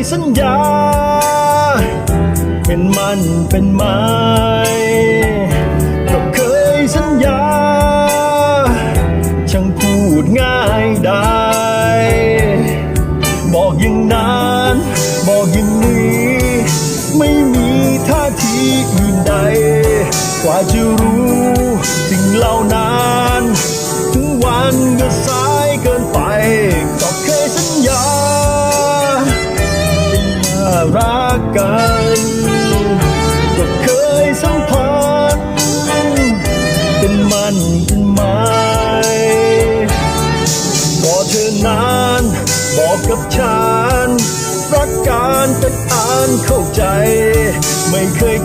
ยสัญญา เป็นมันเป็นไม้ก็เคยสัญญา ช่างพูดง่ายได้ บอกอย่างนั้นบอกอย่างนี้ ไม่มีท่าทีอื่นใด กว่าจะรู้สิ่งเหล่านั้น ถึงวันก็สายเกินไป กัน ก็เคยสัมผัสเป็นมันเป็นไม้ก็เธอนานบอกกับฉันรักการเป็นอันเข้าใจ ไม่เคย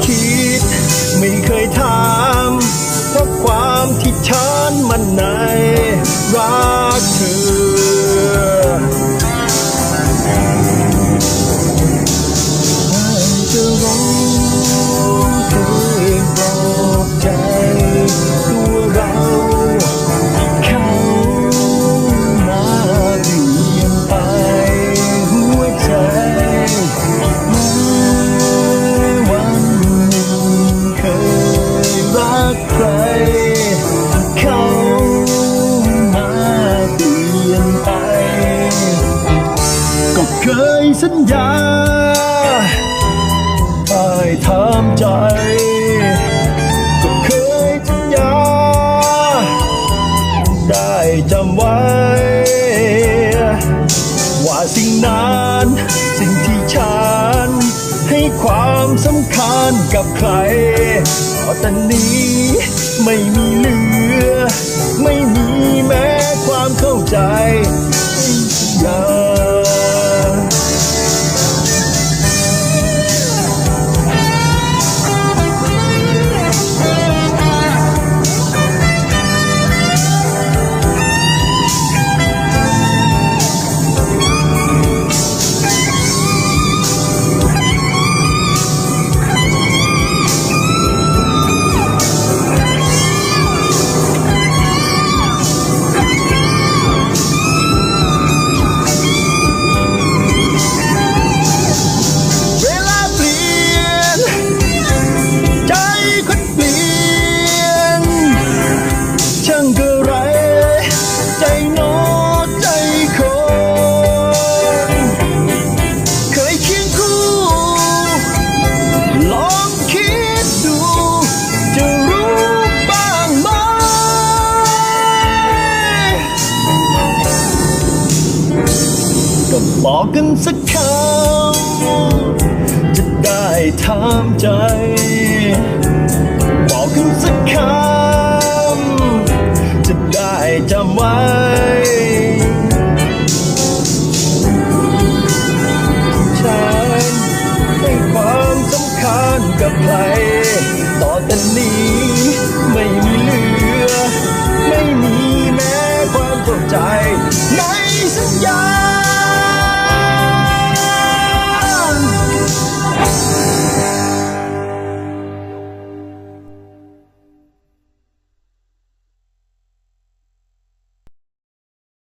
ใคร เขามาเปลี่ยนไป ก็เคยสัญญาได้ทำใจ ก็เคยสัญญา ได้จำไว้ ว่าสิ่งนั้นำคัญกับใครต่อแต่นี้ไม่มีเหลือ ไม่มีแม้ความเข้าใจอยา ก็บอกกันสักคำจะได้ทำใจ